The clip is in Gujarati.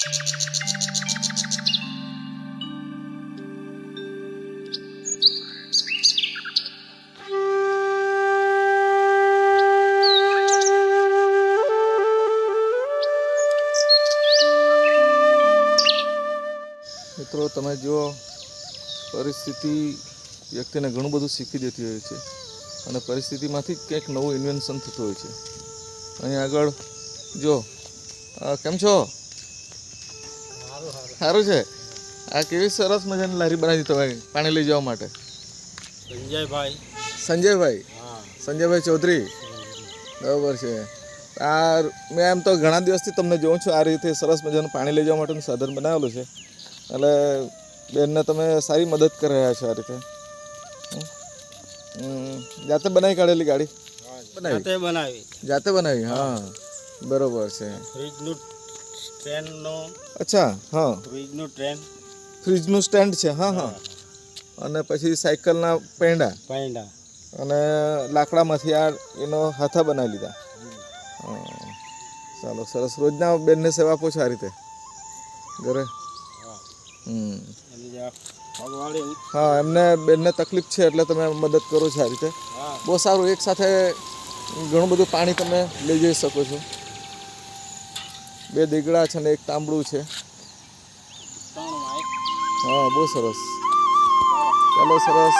મિત્રો, તમે જુઓ, પરિસ્થિતિ વ્યક્તિને ઘણું બધું શીખી દેતી હોય છે અને પરિસ્થિતિમાંથી કંઈક નવું ઇન્વેન્શન થતું હોય છે. અહીં આગળ જો કેમ છો? સારું છે. આ કેવી સરસ મજાની લારી બનાવી તમે પાણી લઈ જવા માટે. સંજયભાઈ. સંજયભાઈ? હા. સંજયભાઈ ચૌધરી? બરાબર છે. આ મેં એમ તો ઘણા દિવસથી તમને જોઉં છું આ રીતે સરસ મજાનું પાણી લઈ જવા માટેનું સાધન બનાવેલું છે. એટલે બેનને તમે સારી મદદ કરી રહ્યા છો આ રીતે. જાતે બનાવી કાઢેલી ગાડી? બનાવી? જાતે બનાવી. જાતે બનાવી હા. બરોબર છે. ટ્રેનનો અચ્છા હા. ફ્રીજનું ટ્રેન ફ્રીજનું સ્ટેન્ડ છે હા હા. અને પછી સાયકલના પેંડા. પૈંડા. અને લાકડામાંથી આ એનો હાથા બનાવી લીધા. ચાલો સરસ. રોજના બેનને સેવા આપો છો આ રીતે? ઘરે? હા. એમને બેનને તકલીફ છે એટલે તમે મદદ કરો છો આ રીતે. બહુ સારું. એક સાથે ઘણું બધું પાણી તમે લઈ જઈ શકો છો. બે દીગડા છે ને એક તાંબડું છે. હા બહુ સરસ. ચાલો સરસ.